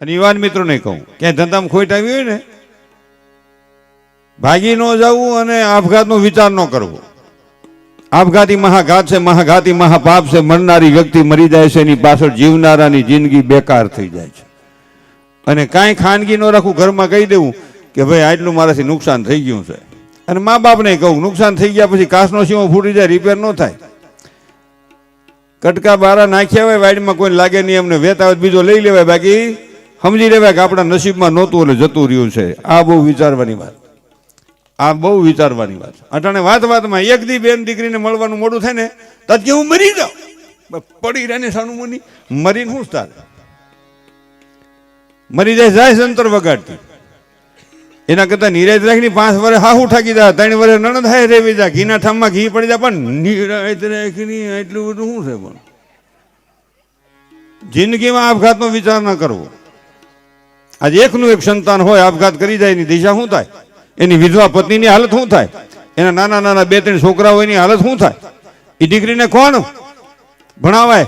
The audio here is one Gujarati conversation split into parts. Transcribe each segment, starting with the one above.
અને યુવાન મિત્રોને કહું, ક્યાંય ધંધામાં ખોટ આવી હોય ને, ભાગી ન જવું અને આપઘાતનો વિચાર ન કરવો. આપઘાતી મહાઘાત છે, મહાઘાતી મહાપાપ છે, મરનારી વ્યક્તિ મરી જાય છે, એની પાછળ જીવનારાની જિંદગી બેકાર થઈ જાય છે. અને કાંઈ ખાનગી ન રાખવું ઘરમાં કહી દેવું કે ભાઈ આટલું મારાથી નુકસાન થઈ ગયું છે. અને મા બાપને કહું, નુકસાન થઈ ગયા પછી કાસનો સીમો ફૂટી જાય રિપેર ન થાય. કટકા બારા નાખ્યા હોય, વાડીમાં કોઈ લાગે નહીં, અમને વેતાવત બીજો લઈ લેવાય, બાકી સમજી લેવાય કે આપણા નસીબમાં નહોતું એટલે જતું રહ્યું છે. આ બહુ વિચારવાની વાત. આ બહુ વિચારવાની વાત. અટાણે વાત વાતમાં એક દી બેન દીકરીને મળવાનું મોડું થાય ને, તો હું મરી જાઉં. પડી રહે સાનું મુની. મરીને શું તાર મરી જાય જાય સંતર વગાડતી. એના કરતા નીરજ રાખીને પાંચ વર્ષ હાહુ ઠાકી દા, ત્રણ વર્ષ નણ હાય રેવી જા ઘીના ઠામમાં ઘી પડી જાય, પણ નીરજ રાખીને એટલું બધું શું છે પણ? જિંદગીમાં આપઘાતનો વિચાર ન કરવો. આજે એકનું એક સંતાન હોય, આપઘાત કરી જાય, એની દિશા શું થાય? એની વિધવા પત્નીની હાલત શું થાય? એના નાના નાના બે ત્રણ છોકરા હોય એની હાલત શું થાય? એ દીકરીને કોણ ભણાવાય?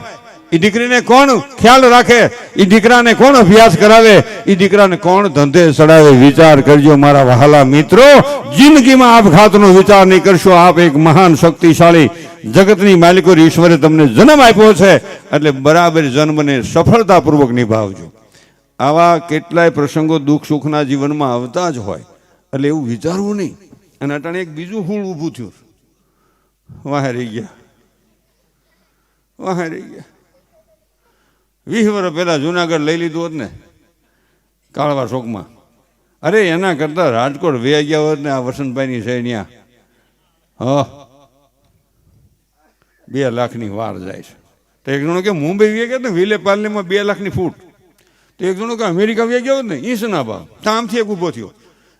એ દીકરીને કોણ ખ્યાલ રાખે? એ દીકરાને કોણ અભ્યાસ કરાવે? એ દીકરાને કોણ ધંધે ચડાવે વિચાર કરજો મારા વહાલા મિત્રો. જિંદગીમાં આપઘાતનો વિચાર નહીં કરશો. આપ એક મહાન શક્તિશાળી જગતની માલિકો ઈશ્વરે તમને જન્મ આપ્યો છે. એટલે બરાબર જન્મને સફળતાપૂર્વક નિભાવજો. આવા કેટલાય પ્રસંગો દુઃખ સુખના જીવનમાં આવતા જ હોય. એટલે એવું વિચારવું નહીં. અને અટાણે એક બીજું હુળ ઊભું થયું. વાહ રહી ગયા. વાહે રહી ગયા. વીસ વર્ષ પહેલા જુનાગઢ લઈ લીધું હોત ને, કાળવા શોકમાં. અરે એના કરતાં રાજકોટ વે ગયા હોત ને આ વસંતભાઈની ત્યાં હ. બે લાખની વાર જાય છે. તો એક જણો કે મુંબઈ વે ગયા ને વિલે પાર્લેમાં બે લાખની ફૂટ. તો એક જણો કે અમેરિકા વ્યા ગયો ને ઈસના બા તામથી એક ઊભો થયો.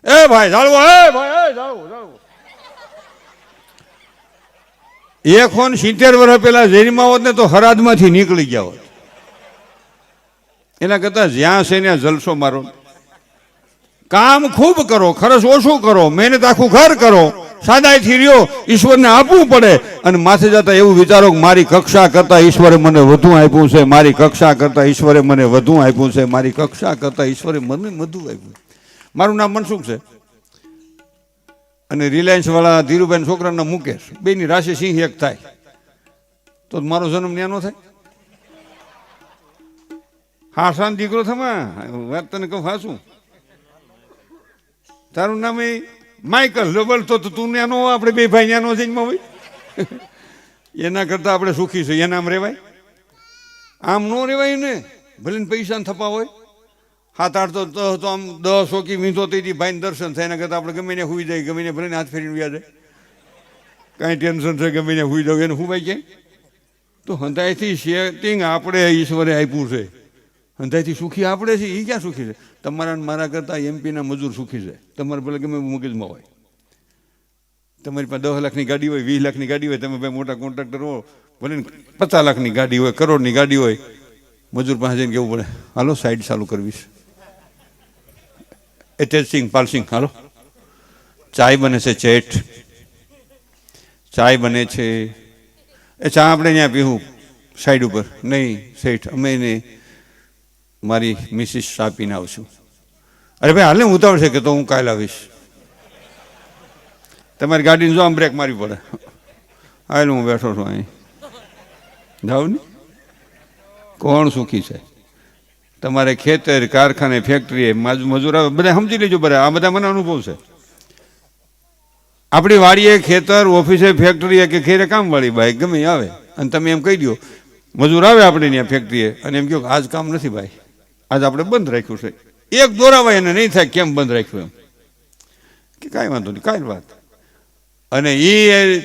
એ ભાઈ ચાલવો એ ભાઈ, એ ચાલવો ચાલવો એ ખોન સિત્તેર વર્ષ પહેલા ઝેરીમાં હોત ને તો હરાદમાંથી નીકળી ગયા હોત. એના કરતાં જ્યાં છે ત્યાં જલસો મારો. કામ ખૂબ કરો, ખર્ચ ઓછું કરો, મહેનત આખું ઘર કરો, સાદાઈથી રહ્યો, ઈશ્વરને આપવું પડે અને માથે જતા એવું વિચારો કે મારી કક્ષા કરતાં ઈશ્વરે મને વધુ આપ્યું છે, મારી કક્ષા કરતાં ઈશ્વરે મને વધુ આપ્યું છે, મારી કક્ષા કરતાં ઈશ્વરે મને વધુ આપ્યું મારું નામ મનસુખ છે. અને રિલાયન્સ વાળા ધીરુભાઈ છોકરાના મુકેશ, બેની રાશિ સિંહ એક થાય. તો મારો જન્મ ન્યાનો થાય? થાય શાંત દીકરો થમા વાત તને કહું હાસું તારું નામ એ માઇકલ ડબલ તો તું ન્યાનો આપણે બે ભાઈ ન્યાનો જઈનમાં હોય. એના કરતાં આપણે સુખી છે એના આમ રેવાય? આમ ન રેવાય ને? ભલે પૈસા થપા હોય. હાથ આઠ તો તો આમ દસ ઓકી વીંધો તેથી ભાઈને દર્શન થાય. એના કરતાં આપણે ગમે ને હુઈ જાય, ગમે ભલે હાથ ફેરીને વ્યા જાય. કાંઈ ટેન્શન છે, ગમે ને હુઈ જાવ એને હું ભાઈ કે તો હંતાયથી સેટિંગ આપણે ઈશ્વરે આપ્યું છે. હંધાઈથી સુખી આપણે છે એ ક્યાં સુખી છે? તમારા મારા કરતાં એમપીના મજૂર સુખી છે. તમારે ભલે ગમે મગજમાં હોય. તમારી પાસે દસ લાખની ગાડી હોય, વીસ લાખની ગાડી હોય, તમે ભાઈ મોટા કોન્ટ્રાક્ટર હો, ભલે પચાસ લાખની ગાડી હોય, કરોડની ગાડી હોય, મજૂર પાસે જઈને કેવું પડે? હાલો સાઈડ ચાલુ કરવીશ એ તેજસિંહ પાલસિંગ હાલો. ચાય બને છે, ચેટ. ચાય બને છે. એ ચા આપણે ત્યાં પીવું સાઈડ ઉપર. નહીં, શેઠ, અમે ને મારી મિસિસ આપીને આવશું. અરે ભાઈ હાલે ઉતાવળ છે કે તો હું કાલે આવીશ. તમારી ગાડીને જો આમ બ્રેક મારી પડે. આવેલું હું બેઠો છું અહીં. જાઉં ને. કોણ સુખી છે? તમારે ખેતર, કારખાને ફેક્ટરી મજૂર આવે, બધા સમજી લેજો બધા. આ બધા મને અનુભવ છે. આપણી વાડીએ ખેતર, ઓફિસે ફેક્ટરી કે ખેરે કામવાળી ભાઈ ગમે આવે. અને તમે એમ કહી દો મજૂર આવે આપણે ત્યાં ફેક્ટરીએ અને એમ કહો આજ કામ નથી ભાઈ. આજ આપણે બંધ રાખ્યું છે. એક દોરાવાય એને નહીં થાય, કેમ બંધ રાખ્યું એમ? કે કાંઈ વાંધો નહીં, કાંઈ વાત. અને એ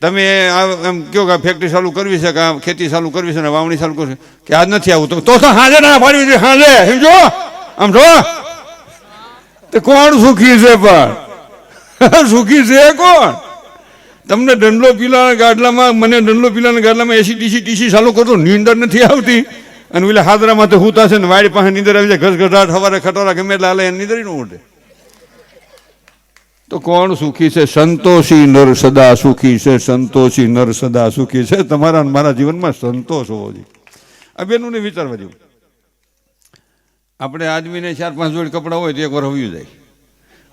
તમે એમ કહો કે ફેક્ટરી ચાલુ કરવી છે, કે આ ખેતી ચાલુ કરવી છે ને વાવણી ચાલુ કરવી કે આજ નથી આવું. તો હાજર ના પાડવી જોઈએ, હાજે, સમજો? આમ જો. તો કોણ સુખી છે પણ? સુખી છે કોણ? તમને દંડલો પીલાના ગાડલામાં, મને દંડલો પીલાના ગાડલામાં એસી ટીસી ટીસી ચાલુ કરતો, નીંદર નથી આવતી. અને ઓલા હાદરામાં તો હુતા છે ને વાડી પાસે નીંદર આવી જાય. ઘસઘસાટ હવારે ખટોરા ગમે એટલે હાલે, એને નીંદરી ન ઉઠે તો કોણ સુખી છે? સંતોષી નર સદા સુખી છે, સંતોષી નર સદા સુખી છે. તમારા મારા જીવનમાં સંતોષ હોવો જોઈએ. આ બેનોને વિચારવા જેવું આપણે આદમીને ચાર પાંચ જોડ કપડાં હોય તો એક વાર હવ્યું જાય.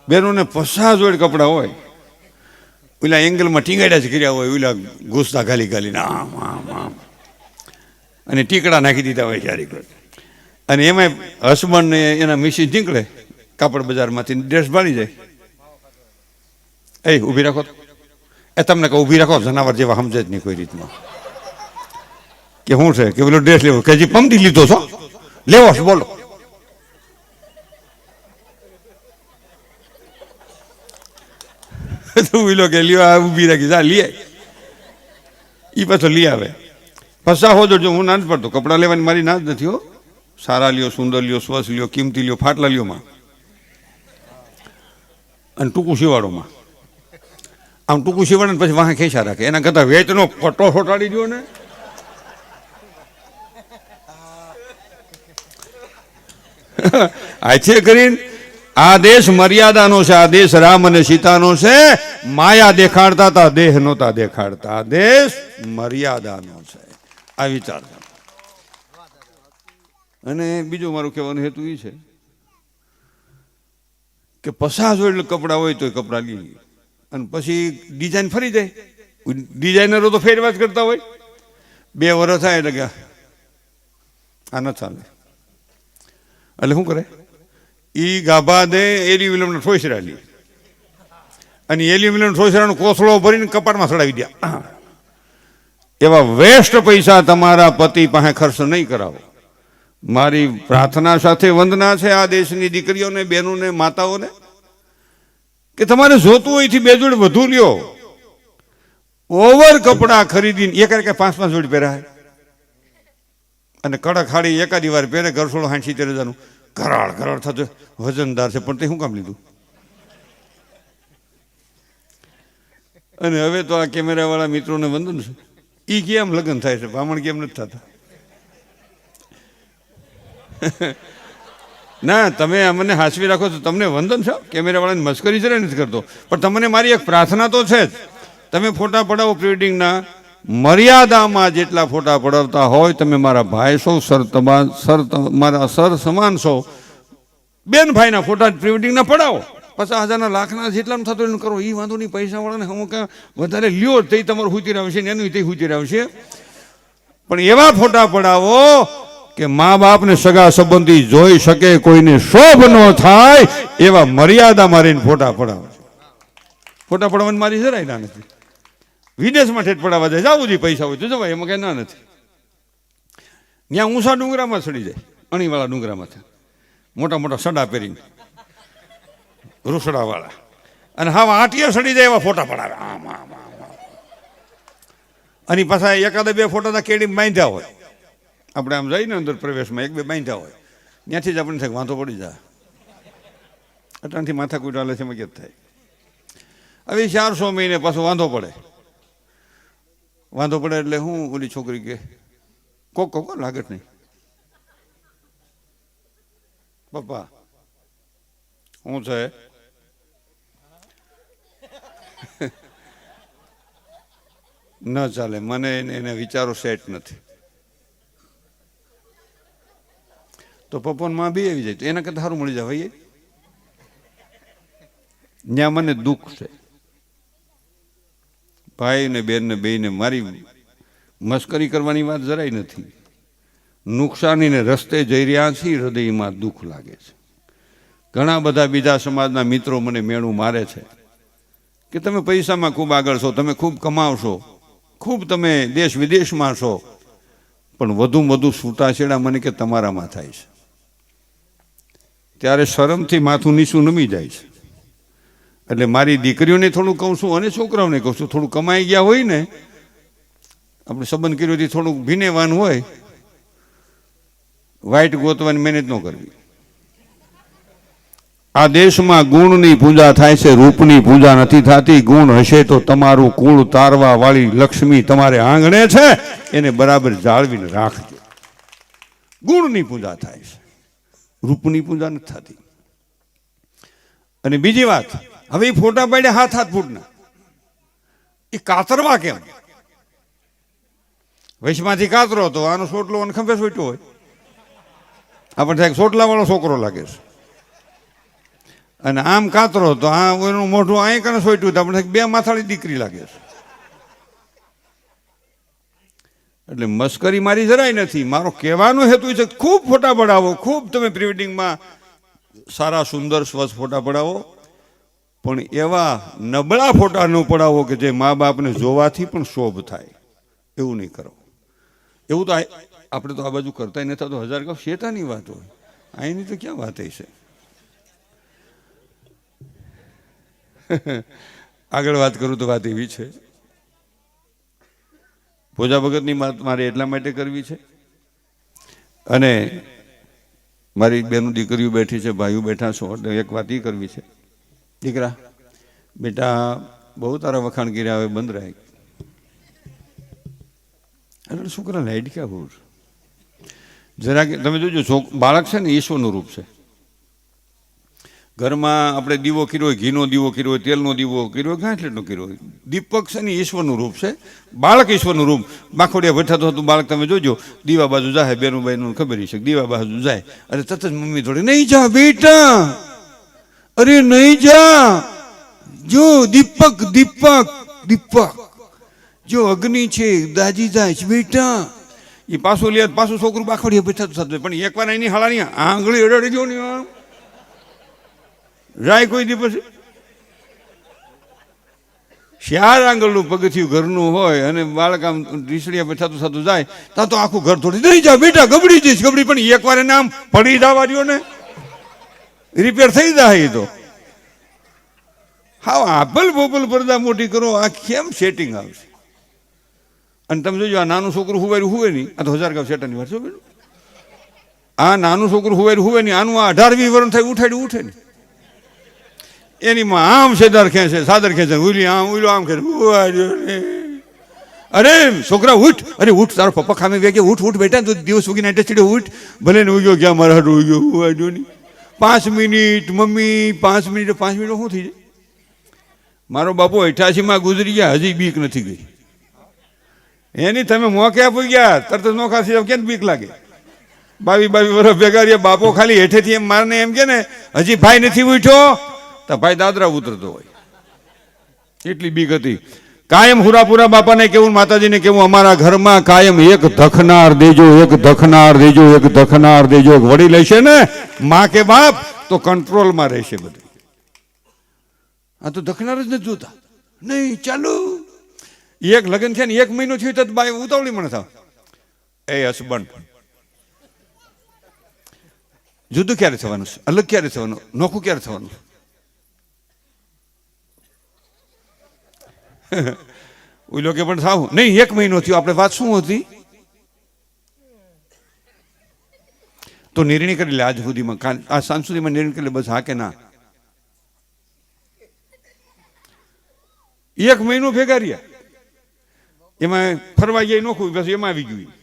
બેનોને પચાસ જોડ કપડાં હોય. પેલા એંગલમાં ટીંગાડ્યા જ કર્યા હોય પેલા ઘૂસતા ખાલી ખાલીને આમ આમ આમ. અને ટીકડા નાખી દીધા હોય ક્યારેક. અને એમાં હસબન્ડને એના મિસિસ નીકળે કાપડ બજારમાંથી ડ્રેસ ભાળી જાય. એ ઊભી રાખો એ તમને કહું, ઊભી રાખો, જનાવર જેવા સમજે જ નહીં કોઈ રીતમાં કે શું છે? કે પેલો ડ્રેસ લેવો? કે હજી પમતી લીધો છો? લેવો છો, બોલો. તું પેલો કે લ્યો, આ ઊભી રાખી, જા લઈ એ પાછો લઈ આવે. પસા હો જો હું ના જ પડતો કપડાં લેવાની મારી ના જ નથી હો. સારા લ્યો સુંદર લ્યો સ્વસ્થ લ્યો કિંમતી લ્યો ફાટલા લ્યોમાં અને ટૂંકું શિવાળોમાં. આમ ટૂંકું શિવાડે પછી વાહ ખેંચા રાખે. એના કરતાં વેચનો પટ્ટો ફોટાડી દો ને. આછે કરીને આ દેશ મર્યાદાનો છે, આ દેશ રામ અને સીતાનો છે. માયા દેખાડતા હતા દેહ નહોતા દેખાડતા. આ દેશ મર્યાદાનો છે. આ વિચાર અને બીજું મારું કહેવાનું હેતુ એ છે કે પસાસ હોય કપડાં હોય તો કપડાં લઈ અને પછી ડિઝાઇન ફરી જાય. ડિઝાઇનરો તો ફેરવા કરતા હોય. બે વર્ષ થાય એટલે કે આ ન ચાલે. એટલે શું કરે? એ ગાભા દે એલી ઠોસરા લે. અને એલ્યુમિનિયમ ઠોસરાનો કોસળો ભરીને કપાટમાં ચડાવી દે. એવા વેસ્ટ પૈસા તમારા પતિ પાસે ખર્ચ નહીં કરાવો. મારી પ્રાર્થના સાથે વંદના છે આ દેશની દીકરીઓને, બહેનોને, માતાઓને, કે તમારે જોતું હોયથી બે જોડ વધુ લ્યો. ઓવર કપડાં ખરીદીને, એક કે પાંચ પાંચ જોડ પહેરાય અને કડક હાડી એકાદી વાર પહેરે, ઘરસોળો હાંસી તેર હજારનું. કરાળ કરાળ થતો વજનદાર છે, પણ તે શું કામ લીધું? અને હવે તો આ કેમેરાવાળા મિત્રોને વંદન છે. એ કેમ લગ્ન થાય છે? બ્રાહ્મણ કેમ નથી થતા? ના, તમે અમને હાસવી રાખો છો, તમને વંદન છે? કેમેરાવાળાની મસ્કરી છે નથી કરતો. પણ તમને મારી એક પ્રાર્થના તો છે જ. તમે ફોટા પડાવો પ્રિવેડિંગના. મર્યાદામાં જેટલા ફોટા પડાવતા હોય, તમે મારા ભાઈ છો, સર તમા, સર મારા સર સમાન છો, બેન ભાઈના ફોટા પ્રિવેડિંગના પડાવો. પચાસ હજારના લાખના જેટલાનું થતું એનું કરો. એ વાંધો નહીં, પૈસાવાળાને અમુક વધારે લ્યો તે તમારું હુતી રહેશે ને એનું તે હુતી રહેશે. પણ એવા ફોટા પડાવો કે મા બાપને સગા સંબંધી જોઈ શકે, કોઈને શોભ ન થાય, એવા મર્યાદા મારીને ફોટા પડાવો ફોટા પડાવવાની મારી જરાય ના નથી. વિદેશમાં ઠેઠ પડાવવા જાય, જવું જોઈએ પૈસા હોય તો જવાય, એમાં કઈ ના નથી. ત્યાં ઊંચા ડુંગરામાં ચડી જાય, અણીવાળા ડુંગરામાં મોટા મોટા સડા પહેરીને. રૂસડાવાળા. અને હા આટીએ સડી જાય એવા ફોટા પડાવે. આમ આમ આમ. અને પાછા એકાદ બે ફોટા કેડી બાંધ્યા હોય. આપણે આમ જઈને અંદર પ્રવેશમાં એક બે બાંધ્યા હોય. ત્યાંથી જ આપણને થાય વાંધો પડી જાય. અટાણથી માથા કુટાલે છે મગજ થાય. હવે ચારસો મહિને પાછો વાંધો પડે. વાંધો પડે એટલે હું ઓલી છોકરી કે, કોક કોક લાગે જ નહીં. પપ્પા, હું છે ન ચાલે, મને એને- વિચારો સેટ નથી. તો પપ્પા માં બી આવી જાય તો એના કરતા સારું મળી જાય ભાઈ ત્યાં મને દુઃખ છે. ભાઈ ને બેન ને બેને મારી મસ્કરી કરવાની વાત જરાય નથી. નુકસાનીને રસ્તે જઈ રહ્યા છીએ, હૃદયમાં દુઃખ લાગે છે. ઘણા બધા બીજા સમાજના મિત્રો મને મેણું મારે છે. કે તમે પૈસામાં ખૂબ આગળ છો, તમે ખૂબ કમાવશો, ખૂબ તમે દેશ વિદેશમાં છો, પણ વધુ વધુ છૂટાછેડા મને કે તમારામાં થાય છે. ત્યારે શરમથી માથું નીચું નમી જાય છે. એટલે મારી દીકરીઓને થોડું કહું છું અને છોકરાઓને કહું છું, થોડું કમાઈ ગયા હોય ને, આપણે સંબંધ કર્યો થોડુંક ભીનેવાનું હોય વાઇટ ગોતવાની મહેનત ન કરવી. આ દેશમાં ગુણની પૂજા થાય છે, રૂપની પૂજા નથી થતી. ગુણ હશે તો તમારું કુળ તારવા વાળી લક્ષ્મી તમારે આંગણે છે, એને બરાબર જાળવીને રાખજો. ગુણની પૂજા થાય છે, રૂપની પૂજા નથી થતી. અને બીજી વાત, હવે ફોટા પાડ્યા હાથ હાથ ફૂટના. એ કાતરવા કેમ? વૈશમાંથી કાતરો તો આનો સોટલો અને ખંભે સોટ્યો હોય. આપણને થાય સોટલાવાળો છોકરો લાગે છે. અને આમ કાતરો તો આ એનું મોઢું અહીં કને સોટ્યું આપણે બે માથાળી દીકરી લાગે છે. એટલે મસ્કરી મારી જરાય નથી. મારો કહેવાનો હેતુ છે, ખૂબ ફોટા પડાવો. ખૂબ તમે પ્રિવેડિંગમાં સારા, સુંદર, સ્વચ્છ ફોટા પડાવો. પણ એવા નબળા ફોટા ન પડાવો કે જે મા બાપને જોવાથી પણ શોભ થાય. એવું નહીં કરો. એવું તો આપણે તો આ બાજુ કરતા નથી. તો હજાર કહો શેતાની વાત હોય. અહીંની તો ક્યાં વાત છે આગળ વાત કરું તો વાત એવી છે. પૂજા ભગતની વાત મારે એટલા માટે કરવી છે. અને મારી બેનું દીકરીઓ બેઠી છે ભાઈઓ બેઠા છો એટલે એક વાત એ કરવી છે. દીકરા. બેટા બહુ તારા વખાણ કર્યા હવે બંધ રહે એટલે છોકરા લાઈટ ક્યાં હોર જરા તમે જોજો બાળક છે ને ઈશ્વરનું રૂપ છે. ઘરમાં આપણે દીવો કર્યો હોય, ઘીનો દીવો કર્યો હોય, તેલનો દીવો કર્યો હોય ગાંઠલેટનો કર્યો હોય. દીપક છે ને ઈશ્વરનું રૂપ છે. બાળક ઈશ્વરનું રૂપ. બાખોડિયા બેઠા હતું, બાળક તમે જોજો. દીવા બાજુ જાય, બેનું બાઈનું ખબર છે. દીવા બાજુ જાય. અરે તરત જ મમ્મી થોડી નહીં જા બેટા. અરે નહીં જા. જો દીપક દીપક દીપક. જો અગ્નિ છે, દાજી જાય છે, બેટા. એ પાછું લે, પાછું છોકરું બાખોડિયા બેઠા થતું પણ એકવાર એની હાલાની આંગળી અડાડી જો ને જાય કોઈ દી પછી? આંગળનું પગથિયું ઘરનું હોય અને બાળક આમ ઢીસડીયા પર થતું થતું જાય, ત્યાં તો આખું ઘર થોડી નહીં જા બેટા, ગબડી જઈશ, ગબડી. પણ એકવાર એને આમ પડી જવા દ્યો ને. રિપેર થઈ જાય એ તો. હા આપલ બોપલ પડદા મોટી કરો, આ કેમ સેટિંગ આવશે? અને તમે જોજો, આ નાનું છોકરું હુવાયું હુવે નહીં. આ તો હજાર ગામ સેટાની વાત છો આ નાનું છોકરું હુવાયું હુવે નહીં. આનું આ અઢાર વી વર્ષ થાય ઉઠાડ્યું ઉઠે નહીં. એની માં આમ સેદાર ખેંચે, સાદર ખેંચે, ઉલી આમ, ઉલો આમ ને અરે છોકરા ઉઠ. અરે ઉઠ, તારો પપ્પા ખામે કે ઉઠ ઉઠ બેટા, તું દિવસ ઉગીને આટે ચડ્યો ઉઠ. ભલે ને ઉગ્યો ગયા, મારા હાટુ ઉગ્યો ઉવાડ્યો નહીં પાંચ મિનિટ, મમ્મી, પાંચ મિનિટ પાંચ મિનિટ શું થઈ જાય? મારો બાપુ અઠ્યાસીમાં ગુજરી ગયા, હજી બીક નથી ગઈ. એની તમે મોકે આપી ગયા, તરત નોખા થઈ કેમ બીક લાગે? બાવી બાવી વર્ષ ભેગા રહ્યા, બાપો ખાલી હેઠેથી એમ મારને એમ કે ને, હજી ભાઈ નથી ઉઠ્યો. તો ભાઈ દાદરા ઉતરતો હોય. એટલી બીક હતી. કાયમ હુરાપુરા બાપાને કેવું, માતાજીને કેવું, અમારા ઘરમાં કાયમ એક ધખનાર દેજો, એક ધખનાર દેજો, એક ધખનાર દેજો. વડી લેશે ને માં કે બાપ, તો કંટ્રોલમાં રહેશે બધું. આ તો ધખનાર જ નથી જોતા. નહીં, ચાલુ. એક લગ્ન છે ને એક મહિનો થયું તો બાય ઉતાવળી મને થાવ એ હસબન્ડ. જુદું ક્યારે થવાનું અલગ ક્યારે થવાનું? નોખું ક્યારે થવાનું? ઓઈ કે પણ થાવ. નહીં, એક મહિનો થયો. આપણે વાત શું હતી? તો નિર્ણય કરી લે આજ સુધીમાં. આ સાંજ સુધીમાં નિર્ણય કરી લે, બસ હા કે ના. એક મહિનો ભેગા રહ્યા. એમાં ફરવા ગયા નોખું, બસ એમાં આવી ગયું.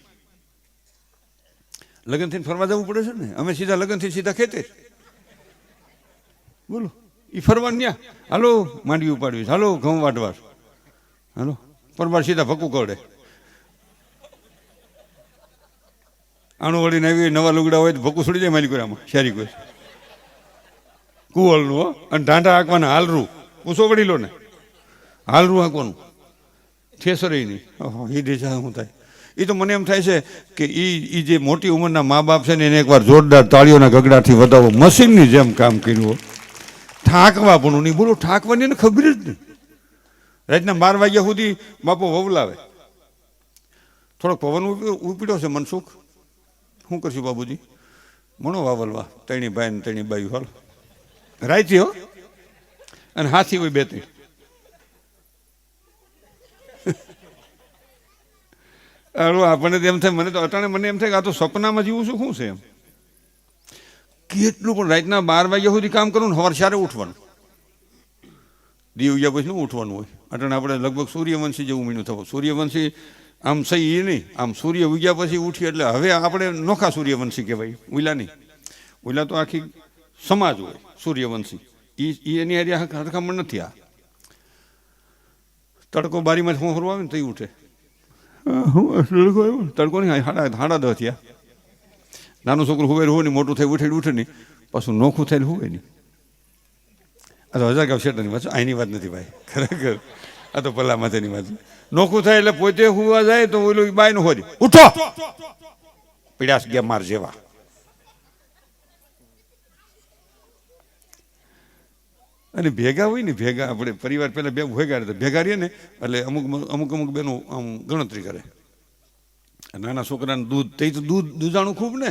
લગ્ન થઈને ફરવા જવું પડે છે ને? અમે સીધા લગ્નથી સીધા ખેતે બોલો. એ ફરવા ન્યા. હાલો, માંડવી ઉપાડવી હાલો, ઘઉં વાટવા હાલો. પરમાર સીધા ભકું કરડે. આણું વળીને આવી નવા લુગડા હોય તો ભકું છોડી જાય આમાં, શેરી કોઈ. કુવળનું હો. અને ઢાંઢા હાંકવાના, હાલરું. પૂછો વળી લો ને હાલરું હાંકવાનું. ઠેસર નહીં. એ દેશા શું થાય. એ તો મને એમ થાય છે કે એ એ જે મોટી ઉંમરના મા બાપ છે ને, એને એકવાર જોરદાર તાળીઓના ગગડાથી વધાવો, મશીનની જેમ કામ કર્યું, હો. ઠાકવા પણ નહીં બોલો, ઠાકવાની એને ખબર જ નહીં. રાતના બાર વાગ્યા સુધી બાપો વવલાવે. થોડોક પવન ઉપી- ઉપડ્યો છે મનસુખ. શું કરશું બાબુજી મણો વાવલવા. તણી ભાઈ ને તણી બાઈ, હાલ. રાયતી હો. અને હાથી હોય બે ત્રણ. અરે આપણને એમ થાય, મને તો અટાણે મને એમ થાય કે આ તો સપનામાં જીવું છું, શું છે એમ? કેટલું પણ રાતના બાર વાગ્યા સુધી કામ કરવું ને સવાર સારે ઉઠવાનું. દીવ ગયા પછી શું ઉઠવાનું હોય. અટાણે આપણે લગભગ સૂર્યવંશી જેવું મીણું થવું. સૂર્યવંશી આમ સહી એ નહીં. આમ સૂર્ય ઉગ્યા પછી ઉઠી એટલે હવે આપણે નોખા સૂર્યવંશી કહેવાય. ઉલા નહીં. ઉલા તો આખી સમાજ હોય સૂર્યવંશી. એ એની હારી હરખામણ નથી આ. તડકો બારીમાં હું ફરવા આવે ને તઈ ઉઠે. હું તડકો આવ્યો તડકો નહીં હાડા હાડા દહ થયા. નાનું છોકરું હોય હોય ને મોટું થઈ ઉઠે ઉઠે નહીં. પાછું નોખું થયેલ હોય નહીં. આ તો હજાર ગાવ શેઠની વાત અહીંની વાત નથી ભાઈ. ખરેખર. આ તો પલ્લા માથેની વાત નોખું થાય એટલે પોતે હુવા જાય તો ઓલું બાયનું હોય ઉઠો! પીડાસ ગયા માર જેવા. અને ભેગા હોય ને, ભેગા આપણે પરિવાર પહેલાં બે ભેગા રહે ભેગા રહીએ ને, એટલે અમુક અમુક અમુક બેનો આમ ગણતરી કરે. નાના છોકરાને દૂધ તે તો દૂધ દૂધાણું ખૂબ ને.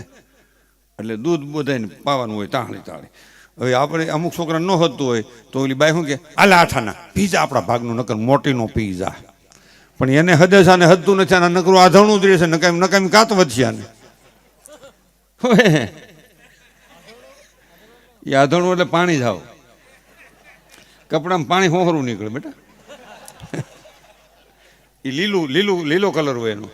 એટલે દૂધ બધાને પાવાનું હોય તાળી તાળી હવે આપણે અમુક છોકરા ન હતું હોય તો ઓલી બાઈ શું કે આલા આઠાના પીઝા આપણા ભાગનું, નકર મોટીનો પીઝા પણ એને હદે છે હદતું નથી આના નકરું આધણું જ રહેશે, નકામ નકામ કાત વધશે આને. એ આધણું એટલે પાણી જાવ કપડામાં પાણી હોહરું નીકળે બેટા. એ લીલું લીલું લીલો કલર હોય એનો.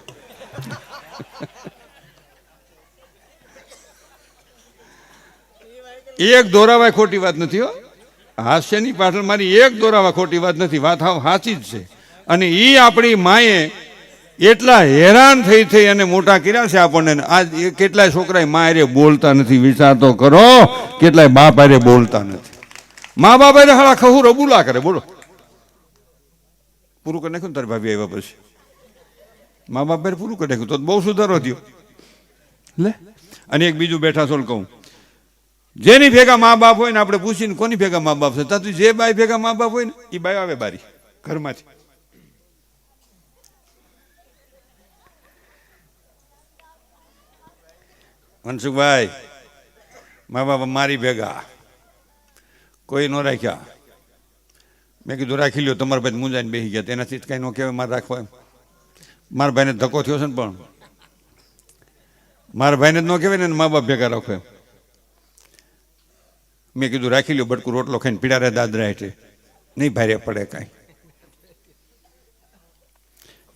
એક દોરાવાય ખોટી વાત નથી હો. હાસ્યની પાછળ મારી એક દોરાવા ખોટી વાત નથી વાત હાવ સાચી જ છે. અને એ આપણી માએ એટલા હેરાન થઈ થઈ અને મોટા કર્યા છે આપણને. આજ કેટલાય છોકરાએ મા અરે બોલતા નથી વિચારતો કરો કેટલાય બાપ અરે બોલતા નથી. મા બાપ અરે હળા ખહુ રબુલા કરે બોલો. પૂરું કરી નાખ્યું ને તારી ભાભી આવ્યા પછી? મા બાપ પૂરું કરી નાખ્યું તો બહુ સુધારો થયો. લે. અને એક બીજું બેઠા સોલ કહું. જેની ભેગા મા બાપ હોય ને આપણે પૂછીને કોની ભેગા મા બાપ છે? તું જે બાઈ ભેગા મા બાપ હોય ને એ બાઈ આવે બારી, ઘરમાંથી. મનસુખભાઈ, મા બાપ મારી ભેગા. કોઈ ન રાખ્યા. મેં કીધું, રાખી લ્યો, તમારા ભાઈ મુંજાઈને બેસી ગયા. તેનાથી જ કાંઈ ન કહેવાય, મારે રાખવા એમ. મારા ભાઈને ધક્કો થયો છે ને પણ. મારા ભાઈને જ ન કહેવાય ને મા બાપ ભેગા રાખો એમ. મેં કીધું, રાખી લ્યો, બટકું રોટલો ખાઈને પીડા રહે દાદરા હેઠે નહીં ભારે પડે કાંઈ.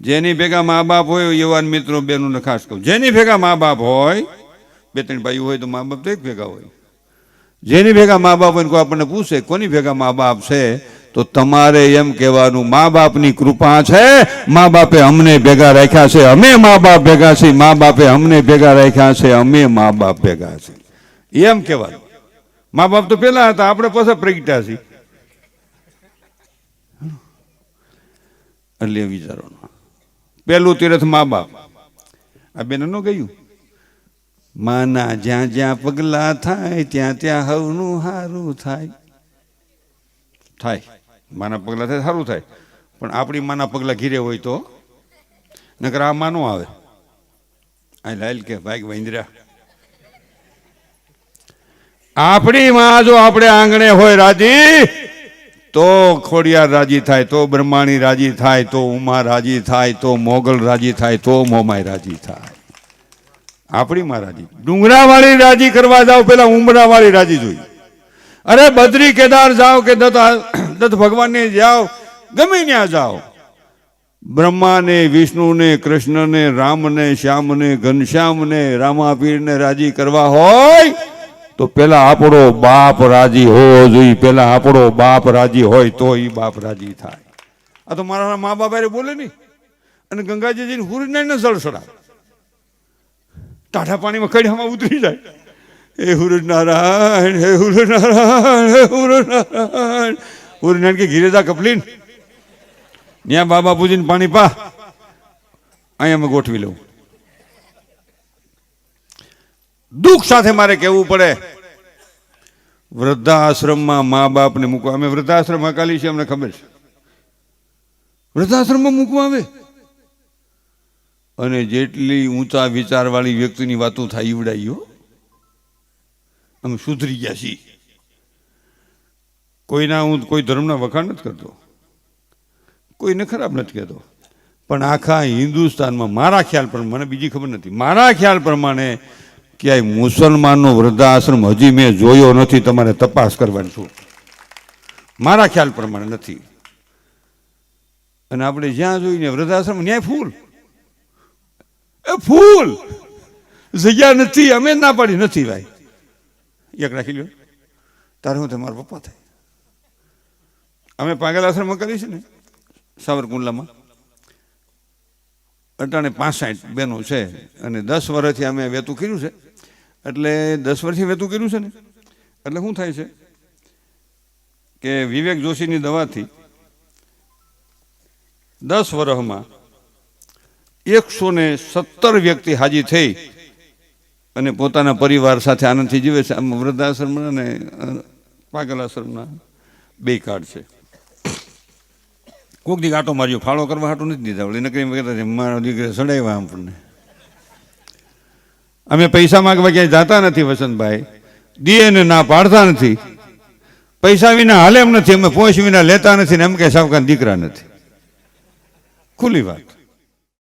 જેની ભેગા મા બાપ હોય યુવાન મિત્રો બેનું ખાસ કહું. જેની ભેગા મા બાપ હોય, બે ત્રણ ભાઈ હોય તો મા બાપ તો એક ભેગા હોય. જેની ભેગા મા બાપ હોય કોઈ આપણને પૂછે, કોની ભેગા મા બાપ છે? તો તમારે એમ કહેવાનું મા બાપની કૃપા છે. મા બાપે અમને ભેગા રાખ્યા છે. અમે મા બાપ ભેગા છીએ. મા બાપે અમને ભેગા રાખ્યા છે. અમે મા બાપ ભેગા છે એમ કહેવાનું. મા બાપ તો પેલા હતા, આપણે પાછા પ્રગટ્યા છીએ. એટલે વિચારવાનું. પહેલું તીર્થ મા બાપ. આ બેન ન ગયું? માના જ્યાં જ્યાં પગલા થાય, ત્યાં ત્યાં હવનું સારું થાય. થાય. માના પગલા થાય સારું થાય. પણ આપણી માના પગલા ઘીરે હોય તો? નકર આ માનો આવે. આ લાલ કે ભાઈ વૈંદ્રા આપણી માં જો આપણે આંગણે હોય રાજી, તો ખોડિયાર રાજી થાય, તો બ્રહ્માણી રાજી થાય, તો ઉમા રાજી થાય, તો મોગલ રાજી થાય, તો મોમાય રાજી થાય. આપણી માં રાજી. ડુંગરાવાળી રાજી કરવા જાવ, પેલા ઉમરાવાળી રાજી જોઈ. અરે બદ્રી કેદાર જાઓ કે દત્ત દત્ત ભગવાનને જાઓ, ગમે ત્યાં જાઓ. બ્રહ્માને, વિષ્ણુને, કૃષ્ણને, રામને, શ્યામને, ઘનશ્યામને, રામાપીરને રાજી કરવા હોય તો પેલા આપણો બાપ રાજી હોવો જોઈએ. પેલા આપણો બાપ રાજી હોય તો એ બાપ રાજી થાય. આ તો મારા મા બાપ હારે બોલે નહીં. અને ગંગાજીજીને સળસડા ટાઢા પાણીમાં કડિયામાં ઉતરી જાય. હે હુરનારાયણ હે હુરનારાયણ હે હુરનારાયણ. હુરનારાયણ કે ઘીરેદા કપલીન. ત્યાં બાબા પૂજીને પાણી પા. અહીંયા અમે ગોઠવી લઉં. દુઃખ સાથે મારે કહેવું પડે. વૃદ્ધાશ્રમમાં મા બાપને મૂકવા અમે વૃદ્ધાશ્રમ હકાલી છે અમને ખબર છે. વૃદ્ધાશ્રમમાં મૂકવા આવે. અને જેટલી ઊંચા વિચારવાળી વ્યક્તિની વાતો થાય ઈવડાઈઓ અમે સુધરી ગયા છીએ. કોઈના હું કોઈ ધર્મના વખાણ નથી કરતો. કોઈને ખરાબ નથી કહેતો. પણ આખા હિન્દુસ્તાનમાં મારા ખ્યાલ પ્રમાણે, મને બીજી ખબર નથી. મારા ખ્યાલ પ્રમાણે ક્યાંય મુસલમાનનો વૃદ્ધાશ્રમ હજી મેં જોયો નથી, તમારે તપાસ કરવાની છું મારા ખ્યાલ પ્રમાણે નથી. અને આપણે જ્યાં જોઈને વૃદ્ધાશ્રમ ન્યાય ફૂલ. એ ફૂલ! જગ્યા નથી, અમે ના પાડી નથી ભાઈ. એક રાખી લ્યો. તારે હું તમારા પપ્પા થાય? અમે પાગલ આશ્રમમાં કરી છે ને, સાવરકુંડલામાં. અટાણે પાસઠ બેનો છે અને દસ વર્ષથી અમે વેતું કર્યું છે. એટલે દસ વર્ષથી વહેતું કર્યું છે ને? એટલે શું થાય છે કે વિવેક જોશીની દવાથી દસ વર્ષમાં એકસો ને સત્તર વ્યક્તિ હાજી થઈ અને પોતાના પરિવાર સાથે આનંદથી જીવે છે. આમ વૃદ્ધાશ્રમના અને અ, પાગલ આશ્રમના બે કાર્ડ છે. કોક દી આટો માર્યો ફાળો કરવા હાટું નથી દીધા. વળી નકરી છે મારો દીકરો સડાવ્યા આપણને. અમે પૈસા માગવા ક્યાંય જાતા નથી વસંતભાઈ. દીએ ને ના પાડતા નથી. પૈસા વિના હાલે એમ નથી. અમે પોચ વિના લેતા નથી ને એમ કે સાવકાન દીકરા નથી. ખુલ્લી વાત.